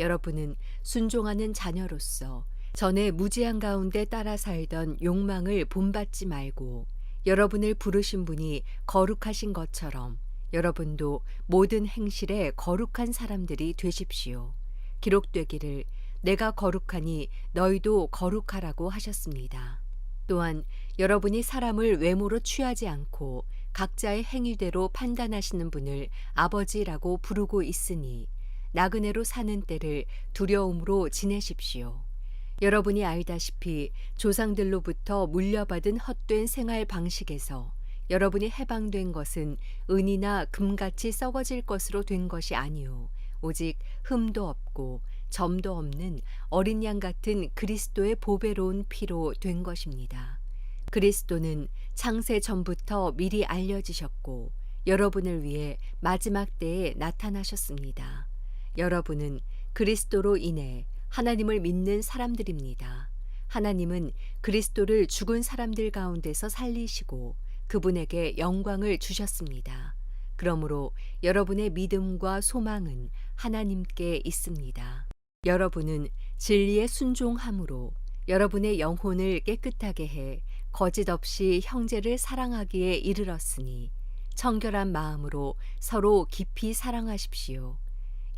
여러분은 순종하는 자녀로서 전에 무지한 가운데 따라 살던 욕망을 본받지 말고 여러분을 부르신 분이 거룩하신 것처럼 여러분도 모든 행실에 거룩한 사람들이 되십시오. 기록되기를 내가 거룩하니 너희도 거룩하라고 하셨습니다. 또한 여러분이 사람을 외모로 취하지 않고 각자의 행위대로 판단하시는 분을 아버지라고 부르고 있으니 나그네로 사는 때를 두려움으로 지내십시오. 여러분이 알다시피 조상들로부터 물려받은 헛된 생활 방식에서 여러분이 해방된 것은 은이나 금같이 썩어질 것으로 된 것이 아니요 오직 흠도 없고 점도 없는 어린 양 같은 그리스도의 보배로운 피로 된 것입니다. 그리스도는 창세 전부터 미리 알려지셨고 여러분을 위해 마지막 때에 나타나셨습니다. 여러분은 그리스도로 인해 하나님을 믿는 사람들입니다. 하나님은 그리스도를 죽은 사람들 가운데서 살리시고 그분에게 영광을 주셨습니다. 그러므로 여러분의 믿음과 소망은 하나님께 있습니다. 여러분은 진리에 순종함으로 여러분의 영혼을 깨끗하게 해 거짓 없이 형제를 사랑하기에 이르렀으니 청결한 마음으로 서로 깊이 사랑하십시오.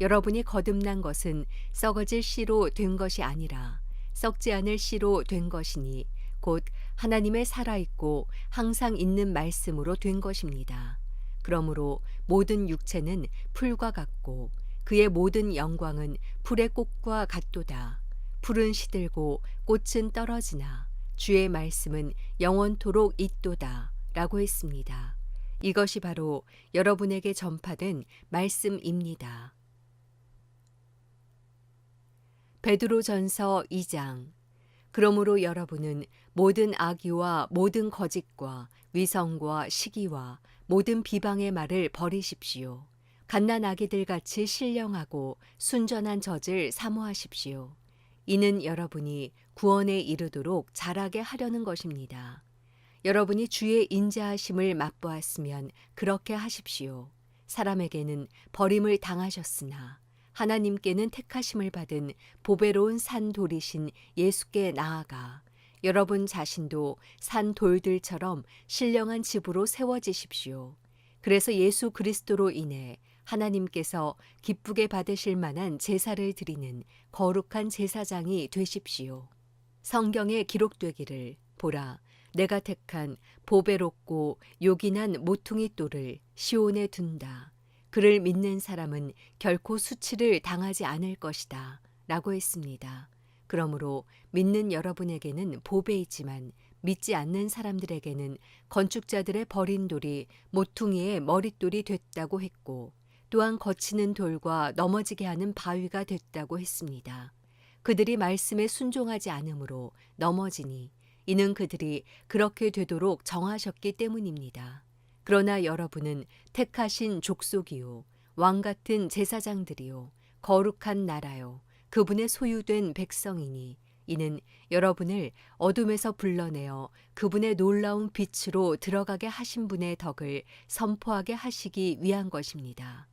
여러분이 거듭난 것은 썩어질 씨로 된 것이 아니라 썩지 않을 씨로 된 것이니 곧 하나님의 살아있고 항상 있는 말씀으로 된 것입니다. 그러므로 모든 육체는 풀과 같고 그의 모든 영광은 풀의 꽃과 같도다. 풀은 시들고 꽃은 떨어지나 주의 말씀은 영원토록 있도다. 라고 했습니다. 이것이 바로 여러분에게 전파된 말씀입니다. 베드로전서 2장 그러므로 여러분은 모든 악의와 모든 거짓과 위성과 시기와 모든 비방의 말을 버리십시오. 갓난 아기들 같이 신령하고 순전한 젖을 사모하십시오. 이는 여러분이 구원에 이르도록 자라게 하려는 것입니다. 여러분이 주의 인자하심을 맛보았으면 그렇게 하십시오. 사람에게는 버림을 당하셨으나 하나님께는 택하심을 받은 보배로운 산 돌이신 예수께 나아가 여러분 자신도 산 돌들처럼 신령한 집으로 세워지십시오. 그래서 예수 그리스도로 인해 하나님께서 기쁘게 받으실 만한 제사를 드리는 거룩한 제사장이 되십시오. 성경에 기록되기를 보라 내가 택한 보배롭고 요긴한 모퉁이 돌을 시온에 둔다. 그를 믿는 사람은 결코 수치를 당하지 않을 것이다. 라고 했습니다. 그러므로 믿는 여러분에게는 보배이지만 믿지 않는 사람들에게는 건축자들의 버린 돌이 모퉁이의 머릿돌이 됐다고 했고 또한 거치는 돌과 넘어지게 하는 바위가 됐다고 했습니다. 그들이 말씀에 순종하지 않으므로 넘어지니 이는 그들이 그렇게 되도록 정하셨기 때문입니다. 그러나 여러분은 택하신 족속이요 왕 같은 제사장들이요 거룩한 나라요 그분의 소유된 백성이니 이는 여러분을 어둠에서 불러내어 그분의 놀라운 빛으로 들어가게 하신 분의 덕을 선포하게 하시기 위한 것입니다.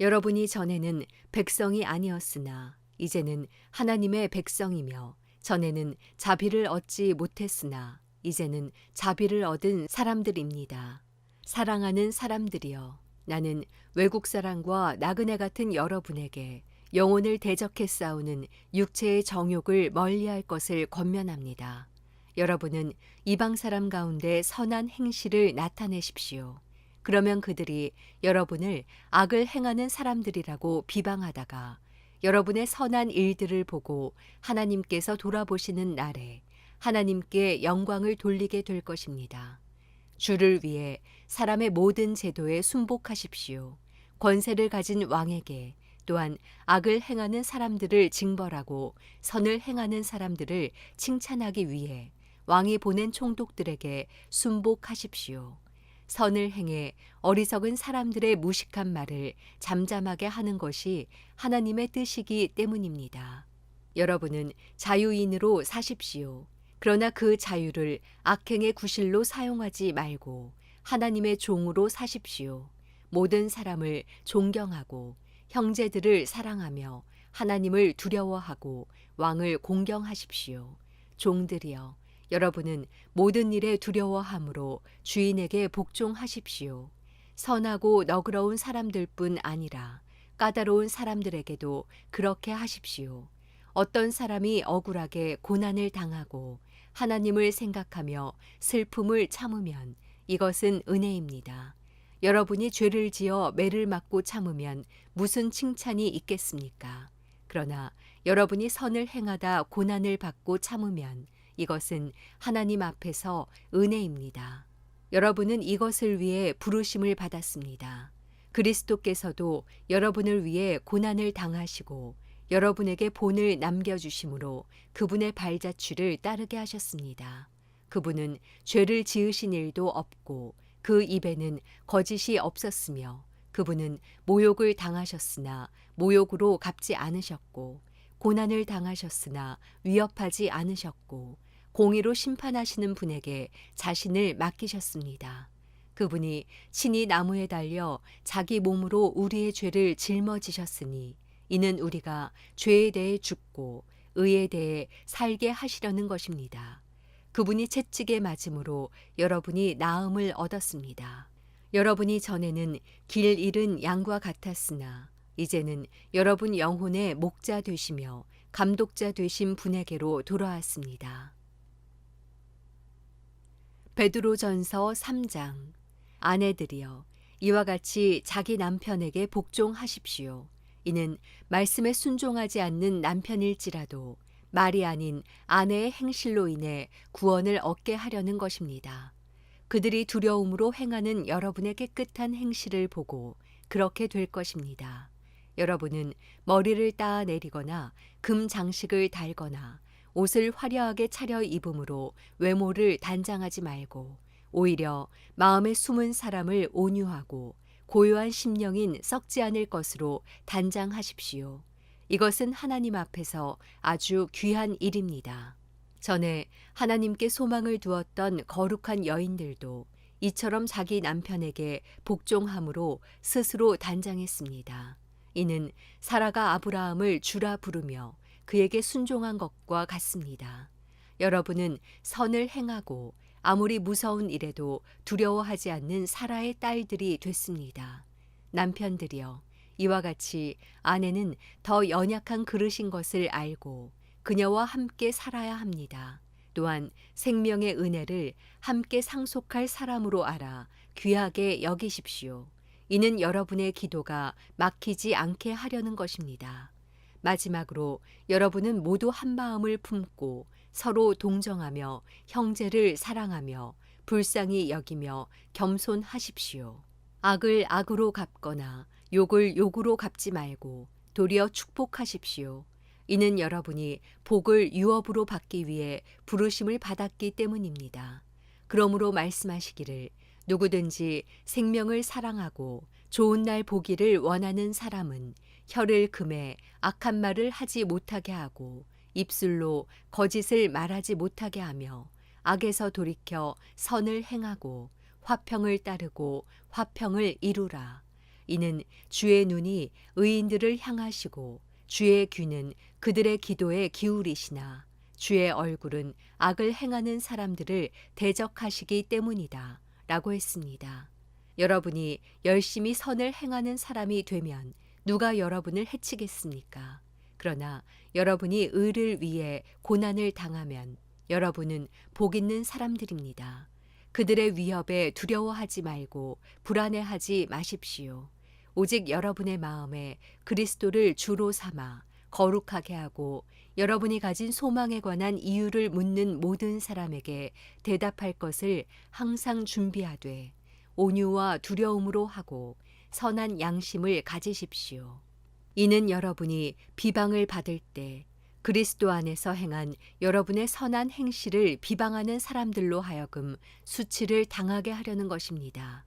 여러분이 전에는 백성이 아니었으나 이제는 하나님의 백성이며 전에는 자비를 얻지 못했으나 이제는 자비를 얻은 사람들입니다. 사랑하는 사람들이여 나는 외국 사람과 나그네 같은 여러분에게 영혼을 대적해 싸우는 육체의 정욕을 멀리할 것을 권면합니다. 여러분은 이방 사람 가운데 선한 행실을 나타내십시오. 그러면 그들이 여러분을 악을 행하는 사람들이라고 비방하다가 여러분의 선한 일들을 보고 하나님께서 돌아보시는 날에 하나님께 영광을 돌리게 될 것입니다. 주를 위해 사람의 모든 제도에 순복하십시오. 권세를 가진 왕에게 또한 악을 행하는 사람들을 징벌하고 선을 행하는 사람들을 칭찬하기 위해 왕이 보낸 총독들에게 순복하십시오. 선을 행해 어리석은 사람들의 무식한 말을 잠잠하게 하는 것이 하나님의 뜻이기 때문입니다. 여러분은 자유인으로 사십시오. 그러나 그 자유를 악행의 구실로 사용하지 말고 하나님의 종으로 사십시오. 모든 사람을 존경하고 형제들을 사랑하며 하나님을 두려워하고 왕을 공경하십시오. 종들이여 여러분은 모든 일에 두려워함으로 주인에게 복종하십시오. 선하고 너그러운 사람들뿐 아니라 까다로운 사람들에게도 그렇게 하십시오. 어떤 사람이 억울하게 고난을 당하고 하나님을 생각하며 슬픔을 참으면 이것은 은혜입니다. 여러분이 죄를 지어 매를 맞고 참으면 무슨 칭찬이 있겠습니까? 그러나 여러분이 선을 행하다 고난을 받고 참으면 이것은 하나님 앞에서 은혜입니다. 여러분은 이것을 위해 부르심을 받았습니다. 그리스도께서도 여러분을 위해 고난을 당하시고 여러분에게 본을 남겨주심으로 그분의 발자취를 따르게 하셨습니다. 그분은 죄를 지으신 일도 없고 그 입에는 거짓이 없었으며 그분은 모욕을 당하셨으나 모욕으로 갚지 않으셨고 고난을 당하셨으나 위협하지 않으셨고 공의로 심판하시는 분에게 자신을 맡기셨습니다. 그분이 친히 나무에 달려 자기 몸으로 우리의 죄를 짊어지셨으니 이는 우리가 죄에 대해 죽고 의에 대해 살게 하시려는 것입니다. 그분이 채찍에 맞음으로 여러분이 나음을 얻었습니다. 여러분이 전에는 길 잃은 양과 같았으나 이제는 여러분 영혼의 목자 되시며 감독자 되신 분에게로 돌아왔습니다. 베드로전서 3장 아내들이여 이와 같이 자기 남편에게 복종하십시오. 이는 말씀에 순종하지 않는 남편일지라도 말이 아닌 아내의 행실로 인해 구원을 얻게 하려는 것입니다. 그들이 두려움으로 행하는 여러분의 깨끗한 행실을 보고 그렇게 될 것입니다. 여러분은 머리를 따 내리거나 금 장식을 달거나 옷을 화려하게 차려 입음으로 외모를 단장하지 말고 오히려 마음에 숨은 사람을 온유하고 고요한 심령인 썩지 않을 것으로 단장하십시오. 이것은 하나님 앞에서 아주 귀한 일입니다. 전에 하나님께 소망을 두었던 거룩한 여인들도 이처럼 자기 남편에게 복종함으로 스스로 단장했습니다. 이는 사라가 아브라함을 주라 부르며 그에게 순종한 것과 같습니다. 여러분은 선을 행하고 아무리 무서운 일에도 두려워하지 않는 사라의 딸들이 됐습니다. 남편들이여 이와 같이 아내는 더 연약한 그릇인 것을 알고 그녀와 함께 살아야 합니다. 또한 생명의 은혜를 함께 상속할 사람으로 알아 귀하게 여기십시오. 이는 여러분의 기도가 막히지 않게 하려는 것입니다. 마지막으로 여러분은 모두 한 마음을 품고 서로 동정하며 형제를 사랑하며 불쌍히 여기며 겸손하십시오. 악을 악으로 갚거나 욕을 욕으로 갚지 말고 도리어 축복하십시오. 이는 여러분이 복을 유업으로 받기 위해 부르심을 받았기 때문입니다. 그러므로 말씀하시기를 누구든지 생명을 사랑하고 좋은 날 보기를 원하는 사람은 혀를 금해 악한 말을 하지 못하게 하고 입술로 거짓을 말하지 못하게 하며 악에서 돌이켜 선을 행하고 화평을 따르고 화평을 이루라. 이는 주의 눈이 의인들을 향하시고 주의 귀는 그들의 기도에 기울이시나 주의 얼굴은 악을 행하는 사람들을 대적하시기 때문이다. 라고 했습니다. 여러분이 열심히 선을 행하는 사람이 되면 누가 여러분을 해치겠습니까? 그러나 여러분이 의를 위해 고난을 당하면 여러분은 복 있는 사람들입니다. 그들의 위협에 두려워하지 말고 불안해하지 마십시오. 오직 여러분의 마음에 그리스도를 주로 삼아 거룩하게 하고 여러분이 가진 소망에 관한 이유를 묻는 모든 사람에게 대답할 것을 항상 준비하되 온유와 두려움으로 하고 선한 양심을 가지십시오. 이는 여러분이 비방을 받을 때 그리스도 안에서 행한 여러분의 선한 행실을 비방하는 사람들로 하여금 수치를 당하게 하려는 것입니다.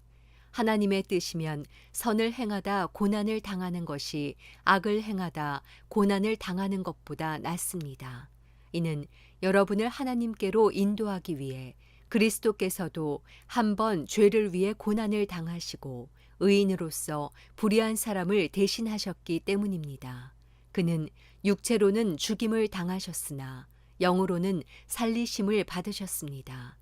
하나님의 뜻이면 선을 행하다 고난을 당하는 것이 악을 행하다 고난을 당하는 것보다 낫습니다. 이는 여러분을 하나님께로 인도하기 위해 그리스도께서도 한번 죄를 위해 고난을 당하시고 의인으로서 불의한 사람을 대신하셨기 때문입니다. 그는 육체로는 죽임을 당하셨으나 영으로는 살리심을 받으셨습니다.